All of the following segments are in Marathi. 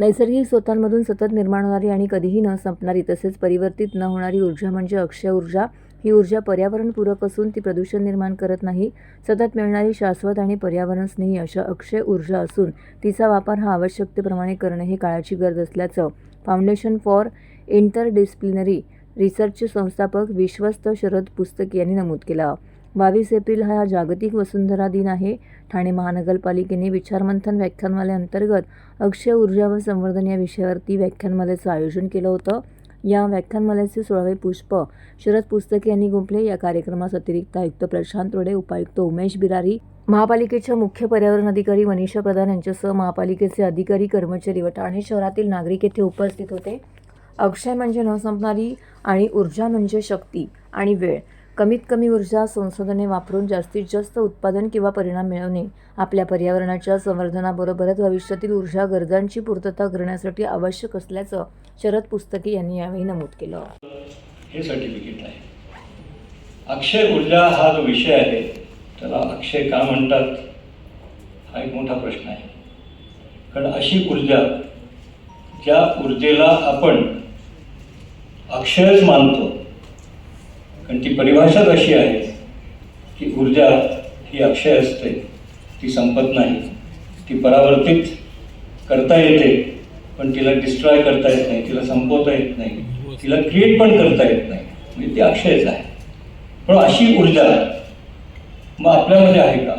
नैसर्गिक स्रोतांमधून सतत निर्माण होणारी आणि कधीही न संपणारी तसेच परिवर्तित न होणारी ऊर्जा म्हणजे अक्षय ऊर्जा. ही ऊर्जा पर्यावरणपूरक असून ती प्रदूषण निर्माण करत नाही. सतत मिळणारी शाश्वत आणि पर्यावरणस्नेही अशा अक्षय ऊर्जा असून तिचा वापर हा आवश्यकतेप्रमाणे करणे हे काळाची गरज असल्याचं फाउंडेशन फॉर इंटरडिसिप्लिनरी रिसर्चचे संस्थापक विश्वस्त शरद पुस्तक यांनी नमूद केलं. बावीस एप्रिल हा जागतिक वसुंधरा दिन आहे. ठाणे महानगरपालिकेने विचारमंथन व्याख्यानमालेअंतर्गत अक्षय ऊर्जा व संवर्धन या विषयावरती व्याख्यानमालेचं आयोजन केलं होतं. या व्याख्यानमालेचे सोळावे पुष्प शरद पुस्तके यांनी गुंफले या कार्यक्रमास अतिरिक्त आयुक्त प्रशांत रोडे उपायुक्त उमेश बिरारी महापालिकेच्या मुख्य पर्यावरण अधिकारी मनीषा प्रधान यांच्यासह महापालिकेचे अधिकारी कर्मचारी व ठाणे शहरातील नागरिक येथे उपस्थित होते. अक्षय म्हणजे न संपणारी आणि ऊर्जा म्हणजे शक्ती आणि वेळ. कमीत कमी ऊर्जा संसाधने वापरून जास्तीत जास्त उत्पादन किंवा परिणाम मिळवणे आपल्या पर्यावरणाच्या संवर्धनाबरोबरच भविष्यातील ऊर्जा गरजांची पूर्तता करण्यासाठी आवश्यक असल्याचं शरद पुस्तके यांनी यावेळी नमूद केलं. हे सर्टिफिकेट आहे. अक्षय ऊर्जा हा जो विषय आहे त्याला अक्षय का म्हणतात? हा एक मोठा प्रश्न आहे. कारण अशी ऊर्जा ज्या ऊर्जेला आपण अक्षयच मानतो कारण ती परिभाषाच अशी आहे की ऊर्जा ही अक्षय असते ती संपत नाही. ती परावर्तित करता येते पण तिला डिस्ट्रॉय करता येत नाही तिला संपवता येत नाही तिला क्रिएट पण करता येत नाही. म्हणजे ती अक्षयच आहे. पण अशी ऊर्जा मग आपल्यामध्ये आहे का?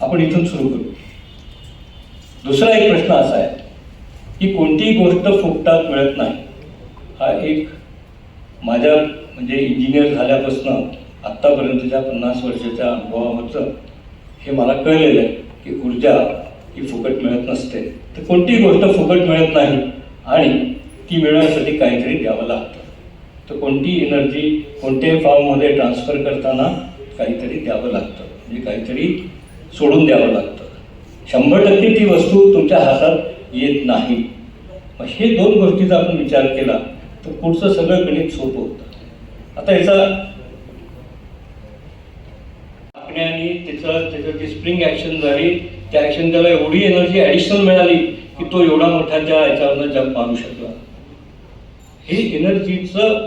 आपण इथून सुरू करू. दुसरा एक प्रश्न असा आहे की कोणतीही गोष्ट फुकटात मिळत नाही. हा एक माझ्या म्हणजे इंजिनियर झाल्यापासून आत्तापर्यंतच्या पन्नास वर्षाच्या अनुभवावरचं हे मला कळलेलं आहे की ऊर्जा ही फुकट मिळत नसते. तर कोणतीही गोष्ट फुकट मिळत नाही आणि ती मिळवण्यासाठी काहीतरी द्यावं लागतं. तर कोणती एनर्जी कोणत्याही फॉर्ममध्ये ट्रान्सफर करताना काहीतरी द्यावं लागतं. म्हणजे काहीतरी सोडून द्यावं लागतं. शंभर टक्के ती वस्तू तुमच्या हातात येत नाही. मग हे दोन गोष्टीचा आपण विचार केला तर पुढचं सगळं गणित सोपं होतं. आता याचा आणि त्याचं त्याचं जी स्प्रिंग ॲक्शन झाली त्या ॲक्शन त्याला एवढी एनर्जी ॲडिशनल मिळाली की तो एवढा मोठा त्या ह्याच्यावरनं जग मारू शकला. ही एनर्जीचं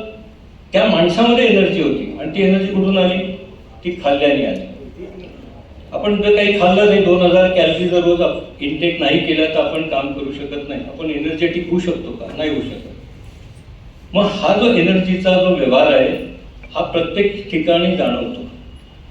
त्या माणसामध्ये एनर्जी होती आणि ती एनर्जी कुठून आली? ती खाल्ल्याने आली. आपण जर काही खाल्लं नाही दोन हजार कॅलरी जर रोज इनटेक नाही केलं तर आपण काम करू शकत नाही. आपण एनर्जेटिक होऊ शकतो का? नाही होऊ शकत. मग हा जो एनर्जीचा जो व्यवहार आहे हा प्रत्येक ठिकाणी जाणवतो.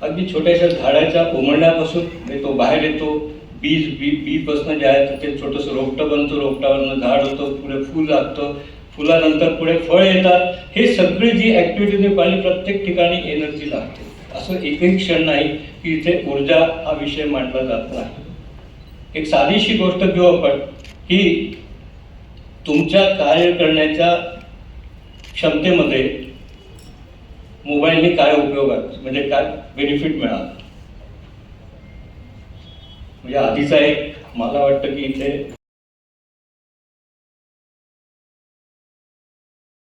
अगदी छोट्याशा झाडाच्या उमळण्यापासून म्हणजे तो बाहेर येतो बीज बी बीपासून जे आहे ते छोटंसं रोपटं बनतं रोपटावरनं झाड होतं पुढे फूल लागतं फुलानंतर पुढे फळ येतात. हे सगळी जी ॲक्टिव्हिटी पाहिली प्रत्येक ठिकाणी एनर्जी लागते. असं एकही क्षण नाही की इथे ऊर्जा हा विषय मांडला जात नाही. एक साधीशी गोष्ट घेऊ आपण की तुमच्या कार्य करण्याच्या क्षमतेमध्ये मोबाईलने काय उपयोग म्हणजे काय बेनिफिट मिळाला? म्हणजे आधीचा एक मला वाटतं की इथे